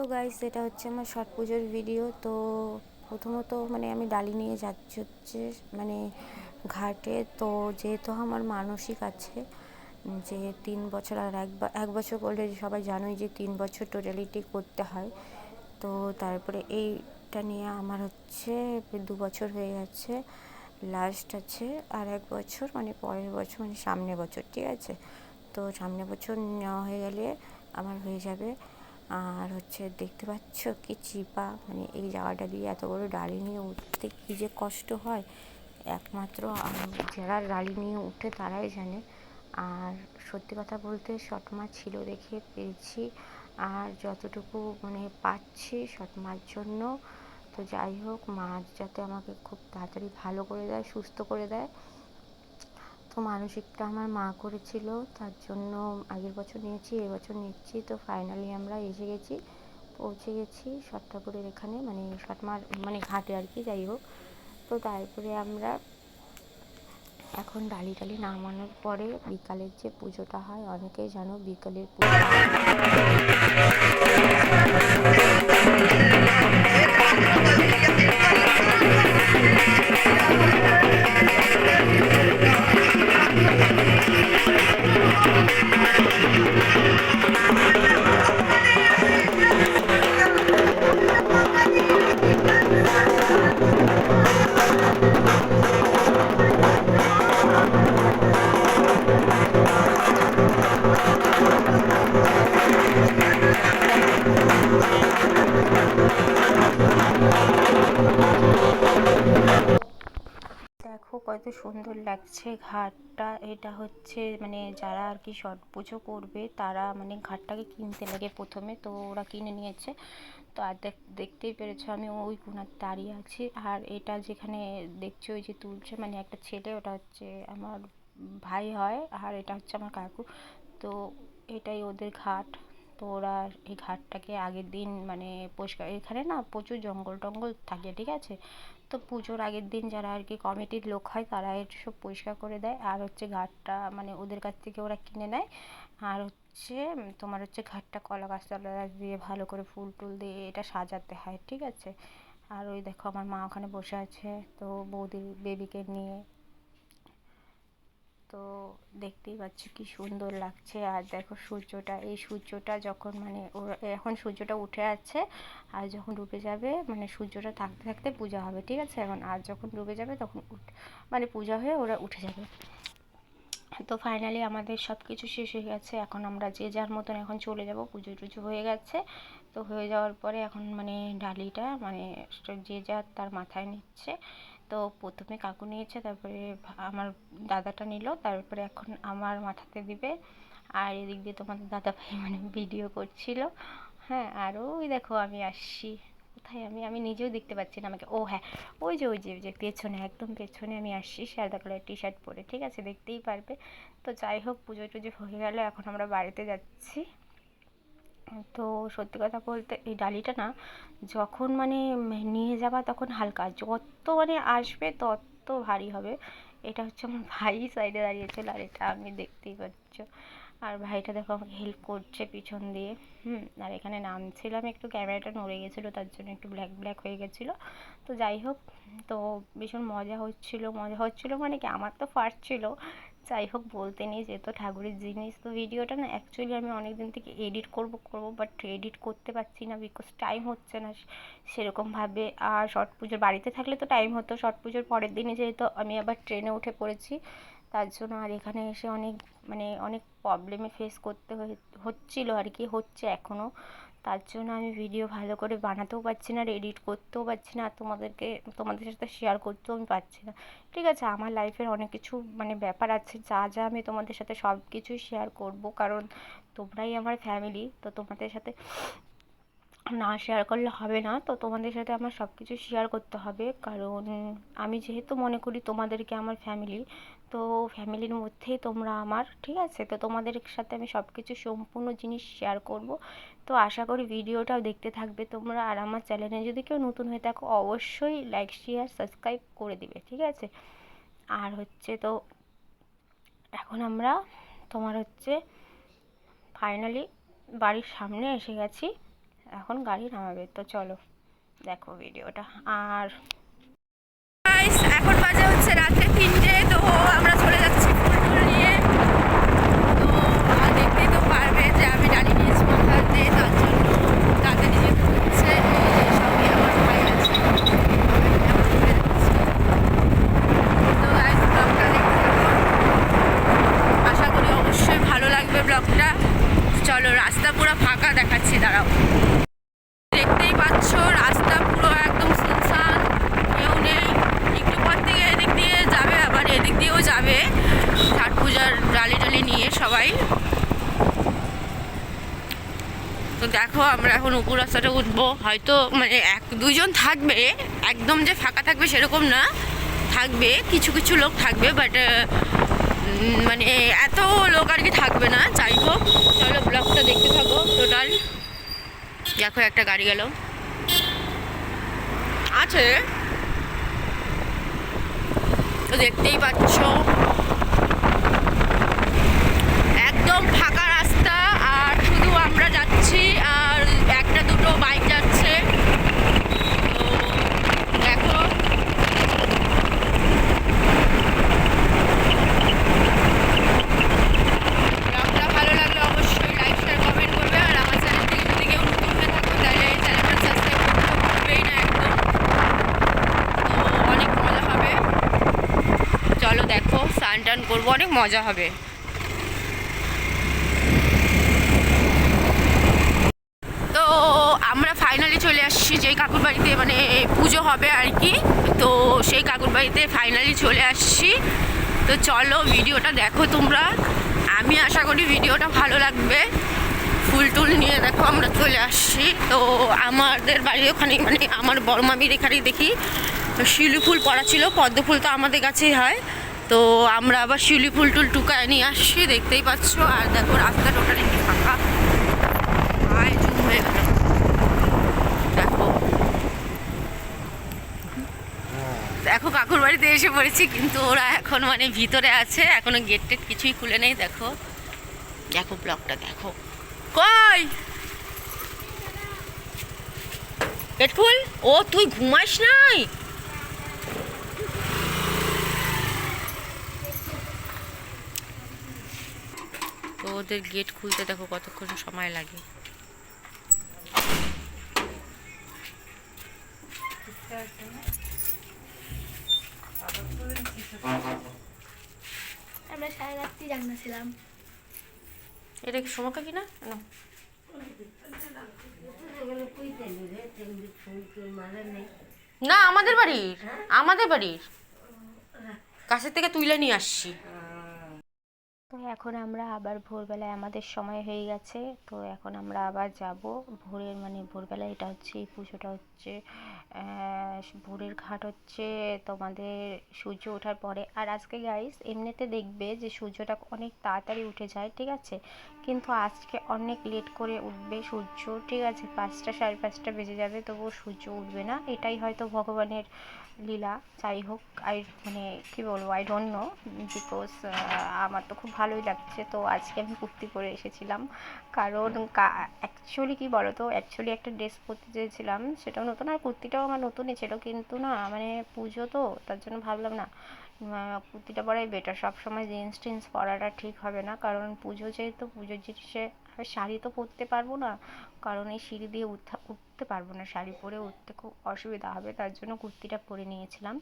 তো গাইস এটা হচ্ছে আমার ছট পুজোর ভিডিও তো প্রথমত মানে আমি ডালি নিয়ে যাচ্ছি হচ্ছে মানে ঘাটে। তো যেহেতু আমার মানসিক আছে যে তিন বছর আর এক এক বছর করলে সবাই জানোই যে তিন বছর টোটালিটি করতে হয়। তো তারপরে এইটা নিয়ে আমার হচ্ছে দু বছর হয়ে গেছে। লাস্ট আছে আর এক বছর মানে পরের বছর মানে সামনে বছর, ঠিক আছে? তো সামনের বছর নেওয়া হয়ে গেলে আমার হয়ে যাবে আর হচ্ছে দেখতে পাচ্ছ কি চিপা মানে এই জায়গাটা দিয়ে এত বড় ডালি নিয়ে উঠতে কী যে কষ্ট হয়। একমাত্র যারা ডালি নিয়ে উঠে তারাই জানে। আর সত্যি কথা বলতে শর্ট মাছ ছিল দেখে পেয়েছি। আর যতটুকু মানে পাচ্ছি শর্ট মাছ জন্য। তো যাই হোক মাছ যাতে আমাকে খুব তাড়াতাড়ি ভালো করে দেয়, সুস্থ করে দেয় তো মানসিকটা আমার মা করেছিল, তার জন্য আগের বছর নিয়েছি এবছর নিচ্ছি, তো ফাইনালি আমরা এসে গেছি, পৌঁছে গেছি সৎ ঠাকুরের এখানে মানে সৎমার মানে ঘাটে আর কি, যাই হোক। তো তারপরে আমরা এখন ডালি টালি নামানোর পরে বিকালের যে পুজোটা হয়, অনেকেই জানো বিকালের পুজো। ঘাটটা, এটা হচ্ছে মানে যারা আর কি ছট পুজো করবে, তারা মানে ঘাটটাকে কিনতে লাগে প্রথমে, তো ওরা কিনে নিয়েছে। তো আর দেখ, দেখতেই পেরেছ আমি ওই কোনার দাঁড়িয়ে আছি। আর এটা যেখানে দেখছ ওই যে তুলছে মানে একটা ছেলে, ওটা হচ্ছে আমার ভাই হয়, আর এটা হচ্ছে আমার কাকু। তো এটাই ওদের ঘাট। তো ওরা এই ঘাটটাকে আগের দিন মানে পরিষ্কার, এখানে না প্রচুর জঙ্গল টঙ্গল থাকে, ঠিক আছে? তো পুজোর আগের দিন যারা আর কি কমিটির লোক হয়, তারা সব পরিষ্কার করে দেয়। আর হচ্ছে ঘাটটা মানে ওদের কাছ থেকে ওরা কিনে নেয়। আর হচ্ছে তোমার হচ্ছে ঘাটটা কলা গাছ টলা গাছ দিয়ে ভালো করে ফুল টুল দিয়ে এটা সাজাতে হয়, ঠিক আছে? আর ওই দেখো আমার মা ওখানে বসে আছে, তো বৌদির বেবিকে নিয়ে তো দেখতেই পাচ্ছ কি সুন্দর লাগছে। আর দেখো সূর্যটা, এই সূর্যটা যখন মানে এখন সূর্যটা উঠে আছে আর যখন ডুবে যাবে মানে সূর্যটা থাকতে থাকতে পূজা হবে, ঠিক আছে? এখন আর যখন ডুবে যাবে তখন মানে পূজা হয়ে ওরা উঠে যাবে। তো ফাইনালি আমাদের সব কিছু শেষ হয়ে গেছে। এখন আমরা যে যার মতন এখন চলে যাব, পুজো টুজো হয়ে গেছে। তো হয়ে যাওয়ার পরে এখন মানে ডালিটা মানে যে যার তার মাথায় নিচ্ছে। তো প্রথমে কাকু নিয়েছে, তারপরে আমার দাদাটা নিল, তারপরে এখন আমার মাথাতে দিবে। আর এদিক দিয়ে তোমাদের দাদা ভাই মানে ভিডিও করছিল। হ্যাঁ আর ওই দেখো আমি আসছি। কোথায় আমি? আমি নিজেও দেখতে পাচ্ছি না আমাকে। ও হ্যাঁ ওই যে ওই যে ওই যে, পেছনে, একদম পেছনে আমি আসছি সাদা কালার টি শার্ট পরে, ঠিক আছে? দেখতেই পারবে। তো যাই হোক, পুজো টুজো হয়ে গেলে, এখন আমরা বাড়িতে যাচ্ছি। তো সত্যি কথা বলতে এই ডালিটা না যখন মানে নিয়ে যাবা তখন হালকা, যত মানে আসবে তত ভারী হবে। এটা হচ্ছে আমার ভাই সাইডে দাঁড়িয়েছিল আর এটা আমি দেখতেই পাচ্ছ। আর ভাইটা দেখো আমাকে হেল্প করছে পিছন দিয়ে। হুম, আর এখানে নামছিলাম একটু ক্যামেরাটা নড়ে গেছিল, তার জন্য একটু ব্ল্যাক ব্ল্যাক হয়ে গেছিল। তো যাই হোক, তো ভীষণ মজা হচ্ছিল মজা হচ্ছিল মানে কি, আমার তো ফার্স্ট ছিল। যাই হোক বলতে নেই, যেহেতু ঠাকুরের জিনিস। তো ভিডিওটা না অ্যাকচুয়ালি আমি অনেক দিন থেকে এডিট করব করব বাট এডিট করতে পারছি না বিকজ টাইম হচ্ছে না সেরকমভাবে। আর ছট পুজোর বাড়িতে থাকলে তো টাইম হতো। ছট পুজোর পরের দিনে যেহেতু আমি আবার ট্রেনে উঠে পড়েছি, তার জন্য আর এখানে এসে অনেক মানে অনেক প্রবলেমে ফেস করতে হচ্ছিল আর কি, হচ্ছে এখনও তার জন্য আমি ভিডিও ভালো করে বানাতেও পারছি না, আর এডিট করতেও পারছি না, আর তোমাদেরকে, তোমাদের সাথে শেয়ার করতেও আমি পারছি না। ঠিক আছে, আমার লাইফের অনেক কিছু মানে ব্যাপার আছে, যা যা আমি তোমাদের সাথে সব কিছুই শেয়ার করব, কারণ তোমরাই আমার ফ্যামিলি তো তোমাদের সাথে না শেয়ার করলে হবে না। তো তোমাদের সাথে আমার সব কিছু শেয়ার করতে হবে। কারণ আমি যেহেতু মনে করি তোমাদেরকে আমার ফ্যামিলি তো ফ্যামিলির মধ্যেই তোমরা আমার, ঠিক আছে? তো তোমাদের সাথে আমি সব কিছু সম্পূর্ণ জিনিস শেয়ার করব। তো আশা করি ভিডিওটাও দেখতে থাকবে তোমরা। আর আমার চ্যানেলে যদি কেউ নতুন হয়ে থাকো, অবশ্যই লাইক শেয়ার সাবস্ক্রাইব করে দিবে, ঠিক আছে? আর হচ্ছে তো, এখন আমরা তোমার হচ্ছে ফাইনালি বাড়ির সামনে এসে গেছি। এখন গাড়ি নামাবে, তো চলো দেখো ভিডিওটা আর এখন বাজে হচ্ছে রাত্রে তিনটে, তো আমরা চলে যাচ্ছি ফুল নিয়ে তো আর দেখতেই তো পারবে যে আমি ডালি নিয়েছি মাথাতে তার জন্য তাড়াতাড়ি যেতে হচ্ছে এই সবই আমার ভাই আছে এখন চলে যাচ্ছি। তো guys, ব্লগটা দেখতে থাকো। আশা করি অবশ্যই ভালো লাগবে ব্লগটা চলো রাস্তা পুরো ফাঁকা দেখাচ্ছি দাঁড়াও দেখতেই পাচ্ছ রাস্তা পুরো একদম সুনসান কেউ নেই একটু পর থেকে এদিক দিয়ে যাবে আবার এদিক দিয়েও যাবে ছট পূজার ডালি টালি নিয়ে সবাই। তো দেখো, আমরা এখন উপর রাস্তাটা উঠবো। হয়তো মানে এক, দুইজন থাকবে। একদম যে ফাঁকা থাকবে সেরকম না। থাকবে, কিছু কিছু লোক থাকবে বাট মানে এত লোক আর কি থাকবে না। যাই হোক, চলো ব্লগটা দেখতে থাকো টোটাল দেখো, একটা গাড়ি গেল। আছে। তো দেখতেই পাচ্ছ। একদম ফাঁকা রাস্তা, আর শুধু আমরা যাচ্ছি, আর একটা দুটো বাইক যাচ্ছে। দেখো। চলো দেখো করব, অনেক মজা হবে তো আমরা ফাইনালি চলে আসছি যেই কাকুর বাড়িতে মানে পুজো হবে আর কি। তো সেই কাকুর বাড়িতে ফাইনালি চলে আসছি। তো চলো ভিডিওটা দেখো তোমরা। আমি আশা করি ভিডিওটা ভালো লাগবে। ফুল টুল নিয়ে দেখো আমরা চলে আসছি। তো আমাদের বাড়ির ওখানে মানে আমার বড় মামির এখানেই দেখি। শিউলি ফুল পড়া ছিল, পদ্ম ফুল তো আমাদের কাছেই হয়। তো আমরা আবার শিউলি ফুল টুল টুকায় নিয়ে আসছি, দেখতেই পাচ্ছ। আর দেখো রাস্তা টোটালি ফাঁকা। জুম হয়ে গেল। দেখো। দেখো, কাকুর বাড়িতে এসে পড়েছি, কিন্তু ওরা এখন মানে ভিতরে আছে, এখনও গেট টেট কিছুই খুলে নেই, দেখো। দেখো ব্লকটা দেখো। কই? গেট খুল ও, তুই ঘুমাস নাই? তো ওদের গেট খুলতে দেখো কতক্ষণ সময় লাগে। আমরা সারা রাত্রি জাগনা ছিলাম। এটা কি সমকা কিনা? না। না আমাদের বাড়ির। আমাদের বাড়ির। কাছের থেকে তুইলে নিয়ে আসছি। তো এখন আমরা আবার ভোরবেলায়, আমাদের সময় হয়ে গেছে, তো এখন আমরা আবার যাব। ভোরের মানে ভোরবেলায় এটা হচ্ছে, এই পুজোটা হচ্ছে ভোরের ঘাট হচ্ছে তোমাদের সূর্য ওঠার পরে। আর আজকে গাইস এমনিতে দেখবে যে সূর্যটা অনেক তাড়াতাড়ি উঠে যায়, ঠিক আছে? কিন্তু আজকে অনেক লেট করে উঠবে সূর্য। ঠিক আছে, পাঁচটা, সাড়ে পাঁচটা বেজে যাবে, তবুও সূর্য উঠবে না। এটাই হয়তো ভগবানের লীলা। যাই হোক আই মানে কী বলব আই ডোন্ট নো বিকজ আমার তো খুব ভালোই লাগছে। তো আজকে আমি কুর্তি পরে এসেছিলাম। কারণ অ্যাকচুয়ালি কী বলো তো অ্যাকচুয়ালি একটা ড্রেস পরতে চেয়েছিলাম। সেটাও নতুন, আর কুর্তিটাও আমার নতুনই ছিল, কিন্তু না মানে পুজো তো, তার জন্য ভাবলাম না। কুর্তিটা পরাই বেটার সবসময় জিন্স টিন্স পরাটা ঠিক হবে না, কারণ পুজো যেহেতু পুজোর জিনিসে শাড়ি তো পরতে পারব না, কারণ এই সিঁড়ি দিয়ে উঠা, উঠতে পারব না। শাড়ি পরে উঠতে খুব অসুবিধা হবে, তার জন্য কুর্তিটা পরে নিয়েছিলাম।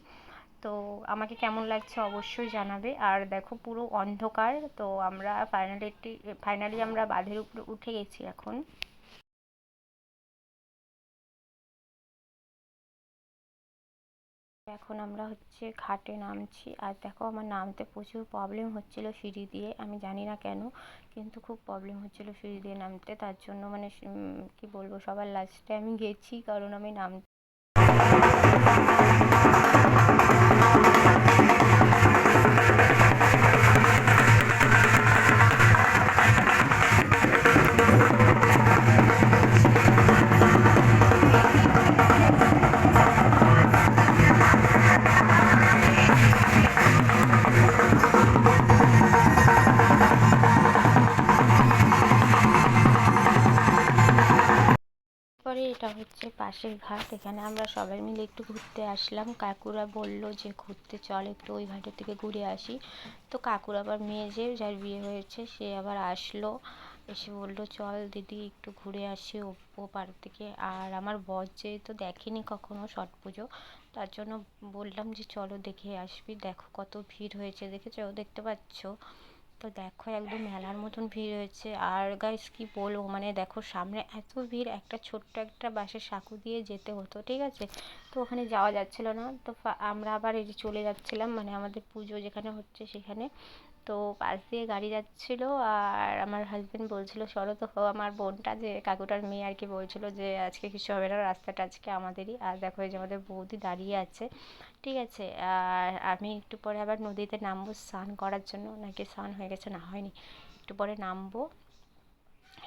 তো আমাকে কেমন লাগছে অবশ্যই জানাবে। আর দেখো, পুরো অন্ধকার, তো আমরা ফাইনালি ফাইনালি আমরা বাঁধের উপরে উঠে গেছি এখন। এখন আমরা হচ্ছে ঘাটে নামছি। আর দেখো আমার নামতে প্রচুর প্রবলেম হচ্ছিল সিঁড়ি দিয়ে, আমি জানি না কেন, কিন্তু খুব প্রবলেম হচ্ছিল সিঁড়ি দিয়ে নামতে। তার জন্য মানে কি বলব, সবার লাস্টে আমি গেছি, কারণ আমি নাম হচ্ছে পাশের ঘাট, এখানে আমরা সবাই মিলে একটু ঘুরতে আসলাম। কাকুরা বলল যে, ঘুরতে চল একটু ওই ঘাটের থেকে ঘুরে আসি। তো কাকুর আবার মেয়ে যে যার বিয়ে হয়েছে, সে আবার আসলো। এসে বলল, চল দিদি, একটু ঘুরে আসি ও পার থেকে। আর আমার বর যেহেতু দেখেনি কখনো ছট পুজো, তার জন্য বললাম যে, চলো দেখে আসবি। দেখো কত ভিড় হয়েছে, দেখেছ? দেখতে পাচ্ছ? তো দেখো একদম মেলার মতন ভিড় হয়েছে। আর গাইস কি বলব? মানে দেখো, সামনে এত ভিড়, একটা ছোট্ট একটা বাসের সাঁকো দিয়ে যেতে হতো, ঠিক আছে? তো ওখানে যাওয়া যাচ্ছিল না। তো আমরা আবার এই যে চলে যাচ্ছিলাম মানে আমাদের পুজো যেখানে হচ্ছে সেখানে। তো পাশ দিয়ে গাড়ি যাচ্ছিল, আর আমার হাজবেন্ড বলছিল সরো তো, আমার বোনটা যে, কাকুটার মেয়ে আর কি বলছিল যে, আজকে কিছু হবে না, রাস্তাটা আজকে আমাদেরই। আর দেখো এই যে আমাদের বৌদি দাঁড়িয়ে আছে। ঠিক আছে, আর আমি একটু পরে আবার নদীতে নামবো স্নান করার জন্য, নাকি স্নান হয়ে গেছে? না, হয়নি। একটু পরে নামবো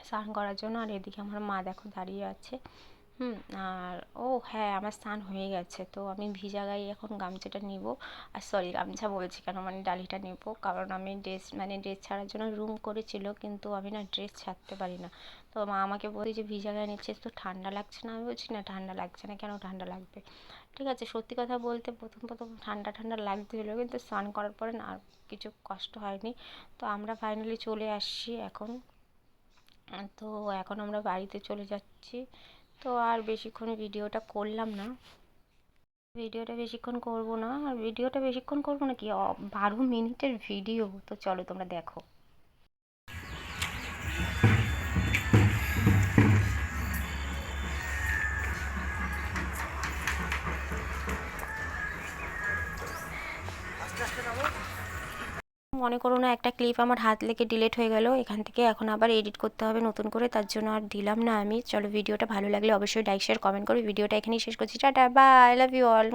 স্নান করার জন্য, আর এদিকে আমার মা দেখো দাঁড়িয়ে আছে। হুম, আর ও হ্যাঁ আমার স্নান হয়ে গেছে। তো আমি ভিজা গায়ে এখন গামছাটা নিব। আর সরি, গামছা বলছি কেন মানে ডালিটা নেব। কারণ আমি ড্রেস মানে ড্রেস ছাড়ার জন্য রুম করেছিল, কিন্তু আমি না ড্রেস ছাড়তে পারি না। তো মা আমাকে বলে যে, ভিজা গায়ে নিচ্ছিস তো, ঠান্ডা লাগছে না? আমি বলছি, না, ঠান্ডা লাগছে না। কেন ঠান্ডা লাগবে? ঠিক আছে, সত্যি কথা বলতে প্রথম প্রথম ঠান্ডা ঠান্ডা লাগছিল, কিন্তু স্নান করার পরে না আর কিছু কষ্ট হয়নি। তো আমরা ফাইনালি চলে আসছি এখন। তো এখন আমরা বাড়িতে চলে যাচ্ছি। তো আর বেশিক্ষণ ভিডিওটা করলাম না। ভিডিওটা বেশিক্ষণ করব না, আর ভিডিওটা বেশিক্ষণ করব না কি? বারো মিনিটের ভিডিও। তো চলো তোমরা দেখো। মনে করো না, একটা ক্লিপ আমার হাত লেগে ডিলেট হয়ে গেল, এখান থেকে এখন আবার এডিট করতে হবে নতুন করে, তার জন্য আর দিলাম না আমি। চলো ভিডিওটা ভালো লাগলে অবশ্যই লাইক শেয়ার কমেন্ট করে ভিডিওটা এখানেই শেষ করছি। Tata bye I love you all